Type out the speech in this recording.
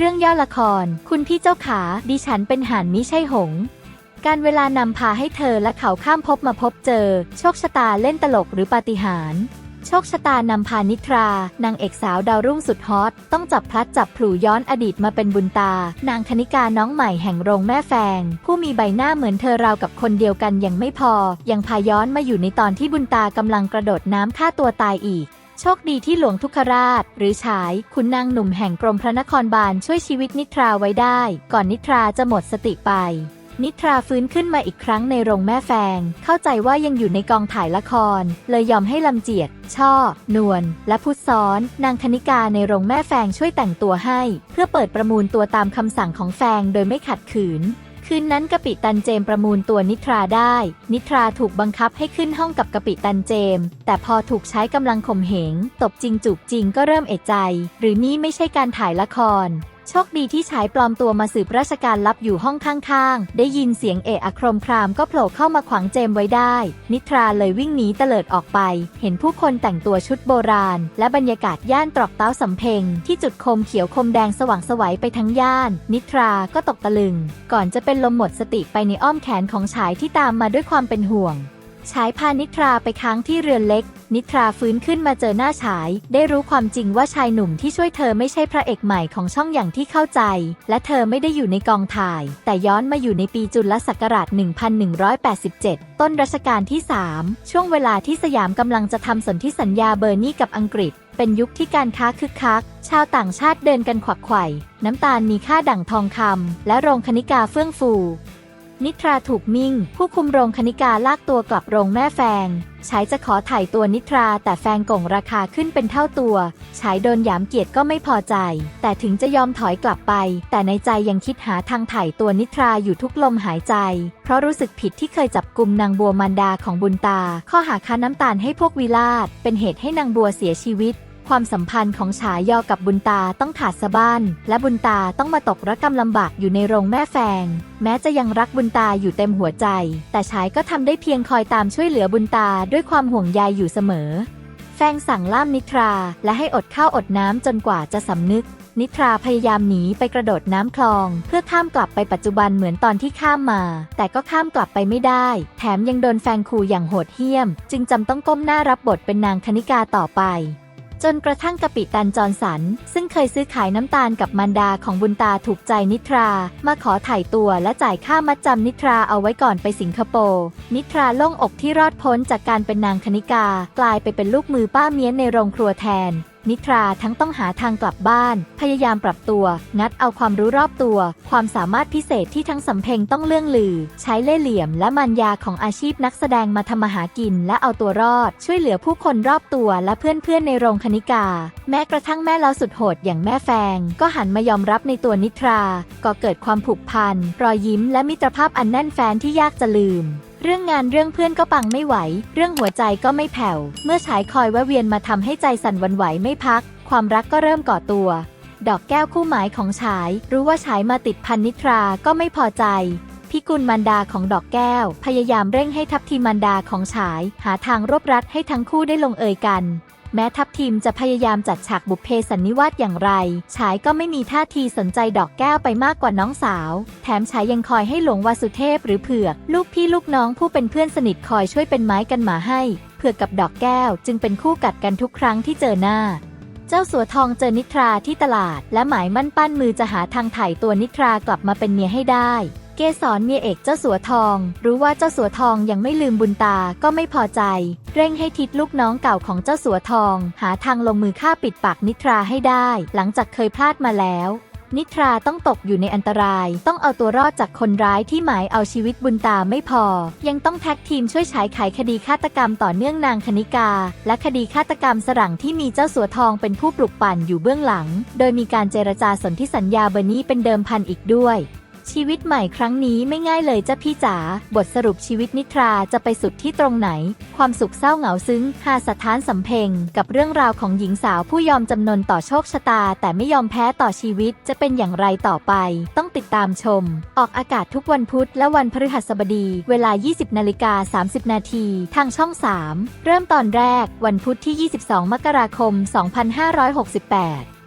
เรื่องย่อละคร คุณพี่เจ้าขา ดิฉันเป็นหานมิใช่หง การเวลานำพาให้เธอและเขาข้ามภพมาพบเจอ โชคชะตาเล่นตลกหรือปาฏิหาริย์โชคชะตานำพานิทรา นางเอกสาวดาวรุ่งสุดฮอต ต้องจับพลัดจับผลูย้อนอดีตมาเป็นบุญตา นางคณิกาน้องใหม่แห่งโรงแม่แฟง ผู้มีใบหน้าเหมือนเธอราวกับคนเดียวกันยังไม่พอ ยังพาย้อนมาอยู่ในตอนที่บุญตากำลังกระโดดน้ำฆ่าตัวตายอีก โชคดีที่หลวงทุกขราช หรือฉายคุณนางหนุ่มแห่งกรมพระนครบาลช่วยชีวิตนิทราไว้ได้ ก่อนนิทราจะหมดสติไป นิทราฟื้นขึ้นมาอีกครั้งในโรงแม่แฟง เข้าใจว่ายังอยู่ในกองถ่ายละคร เลยยอมให้ลำเจียด ช่อ นวล และพุทซ้อน นางคณิกาในโรงแม่แฟงช่วยแต่งตัวให้ เพื่อเปิดประมูลตัวตามคำสั่งของแฟงโดยไม่ขัดขืน คืนนั้นกะปิตันเจมประมูลตัวนิทราได้ นิทราถูกบังคับให้ขึ้นห้องกับกะปิตันเจม แต่พอถูกใช้กำลังข่มเหง ตบจริงจูบจริงก็เริ่มเอะใจ หรือนี่ไม่ใช่การถ่ายละคร โชคดีที่ชายปลอมตัวมาสืบราชการลับอยู่ห้องข้างๆ ได้ยินเสียงเอะอะโครมครามก็โผล่เข้ามาขวางเจมไว้ได้ นิทราเลยวิ่งหนีเตลิดออกไป เห็นผู้คนแต่งตัวชุดโบราณ และบรรยากาศย่านตรอกเต้าสำเพ็งที่จุดคมเขียวคมแดงสว่างสวัยไปทั้งย่าน นิทราก็ตกตะลึง ก่อนจะเป็นลมหมดสติไปในอ้อมแขนของชายที่ตามมาด้วยความเป็นห่วง ฉายพานิทราไปค้างที่เรือนเล็ก นิทราฟื้นขึ้นมาเจอหน้าฉาย ได้รู้ความจริงว่าชายหนุ่มที่ช่วยเธอไม่ใช่พระเอกใหม่ของช่องอย่างที่เข้าใจ และเธอไม่ได้อยู่ในกองถ่าย แต่ย้อนมาอยู่ในปีจุลศักราช 1187 ต้นรัชกาลที่ 3 ช่วงเวลาที่สยามกำลังจะทำสนธิสัญญาเบอร์นี่กับอังกฤษเป็นยุคที่การค้าคึกคัก ชาวต่างชาติเดินกันขวักไขว่ น้ำตาลมีค่าดั่งทองคำ และโรงคณิกาเฟื่องฟู นิทราถูกมิ่ง ผู้คุมโรงคณิกาลากตัวกลับโรงแม่แฟงชายจะขอถ่ายตัวนิทราแต่แฟงก่งราคาขึ้นเป็นเท่าตัวชายโดนหยามเกียรติก็ไม่พอใจ แต่ถึงจะยอมถอยกลับไป แต่ในใจยังคิดหาทางถ่ายตัวนิทราอยู่ทุกลมหายใจ เพราะรู้สึกผิดที่เคยจับกลุ่มนางบัวมันดาของบุญตา ข้อหาค้าน้ำตาลให้พวกวิลาศเป็นเหตุให้นางบัวเสียชีวิต ความสัมพันธ์ของฉายอกับบุญตาต้องขาดสะบั้นและบุญตาต้องมาตกระกำลำบากอยู่ในโรงแม่แฟง แม้จะยังรักบุญตาอยู่เต็มหัวใจ แต่ฉายก็ทำได้เพียงคอยตามช่วยเหลือบุญตาด้วยความห่วงใยอยู่เสมอ แฟงสั่งล่ามนิทรา และให้อดข้าวอดน้ำจนกว่าจะสำนึก นิทราพยายามหนีไปกระโดดน้ำคลอง เพื่อข้ามกลับไปปัจจุบันเหมือนตอนที่ข้ามมา แต่ก็ข้ามกลับไปไม่ได้ แถมยังโดนแฟนขู่อย่างโหดเหี้ยม จึงจำต้องก้มหน้ารับบทเป็นนางคณิกาต่อไป จนกระทั่งกะปิตันจรสัน ซึ่งเคยซื้อขายน้ำตาลกับมันดาของบุญตาถูกใจนิทรา มาขอถ่ายตัวและจ่ายค่ามัดจำนิทราเอาไว้ก่อนไปสิงคโปร์นิทราโล่งอกที่รอดพ้นจากการเป็นนางคณิกากลายไปเป็นลูกมือป้าเมียนในโรงครัวแทนนิทราทั้งต้องหาทางกลับบ้าน พยายามปรับตัว งัดเอาความรู้รอบตัว ความสามารถพิเศษที่ทั้งสำเพ็งต้องเลื่องลือ ใช้เล่ห์เหลี่ยมและมันยาของอาชีพนักแสดงมาทำมาหากิน และเอาตัวรอด ช่วยเหลือผู้คนรอบตัวและเพื่อนๆในโรงคณิกา แม้กระทั่งแม่เล้าสุดโหดอย่างแม่แฟง ก็หันมายอมรับในตัวนิทรา ก็เกิดความผูกพันรอยยิ้มและมิตรภาพอันแน่นแฟนที่ยากจะลืม เรื่องงานเรื่องเพื่อนก็ปังไม่ไหว เรื่องหัวใจก็ไม่แผ่ว เมื่อฉายคอยแวะเวียนมาทำให้ใจสั่นวันไหวไม่พัก ความรักก็เริ่มก่อตัว ดอกแก้วคู่หมายของฉาย รู้ว่าฉายมาติดพันนิทราก็ไม่พอใจ พิกุลมันดาของดอกแก้ว พยายามเร่งให้ทัพทีมมันดาของฉาย หาทางรบรัดให้ทั้งคู่ได้ลงเอยกัน แม้ทัพทีมจะพยายามจัดฉากบุพเพสันนิวาสอย่างไร ฉายก็ไม่มีท่าทีสนใจดอกแก้วไปมากกว่าน้องสาว แถมฉายยังคอยให้หลวงวาสุเทพหรือเผือก ลูกพี่ลูกน้องผู้เป็นเพื่อนสนิทคอยช่วยเป็นไม้กันหมาให้ เผือกกับดอกแก้วจึงเป็นคู่กัดกันทุกครั้งที่เจอหน้า เจ้าสัวทองเจอนิทราที่ตลาด และหมายมั่นปั้นมือจะหาทางถ่ายตัวนิทรากลับมาเป็นเมียให้ได้ เกสรเมียเอกเจ้าสัวทอง รู้ว่าเจ้าสัวทองยังไม่ลืมบุญตาก็ไม่พอใจ เร่งให้ทิดลูกน้องเก่าของเจ้าสัวทอง หาทางลงมือฆ่าปิดปากนิทราให้ได้ หลังจากเคยพลาดมาแล้ว นิทราต้องตกอยู่ในอันตราย ต้องเอาตัวรอดจากคนร้ายที่หมายเอาชีวิตบุญตาไม่พอ ยังต้องแท็กทีมช่วยฉายไขคดีฆาตกรรมต่อเนื่องนางคณิกา และคดีฆาตกรรมสรั่งที่มีเจ้าสัวทองเป็นผู้ปลุกปั่นอยู่เบื้องหลัง โดยมีการเจรจาสนธิสัญญาเบอร์นี้เป็นเดิมพันอีกด้วย ชีวิตใหม่ครั้งนี้ไม่ง่ายเลยจ้ะพี่จ๋า บทสรุปชีวิตนิทราจะไปสุดที่ตรงไหน ความสุขเศร้าเหงาซึ้งหาสถานสำเพ็งกับเรื่องราวของหญิงสาวผู้ยอมจำนนต่อโชคชะตา แต่ไม่ยอมแพ้ต่อชีวิตจะเป็นอย่างไรต่อไป ต้องติดตามชม ออกอากาศทุกวันพุธและวันพฤหัสบดี เวลา 20นาฬิกา30 นาทีทางช่อง 3 เริ่มตอนแรก วันพุธที่ 22 มกราคม 2568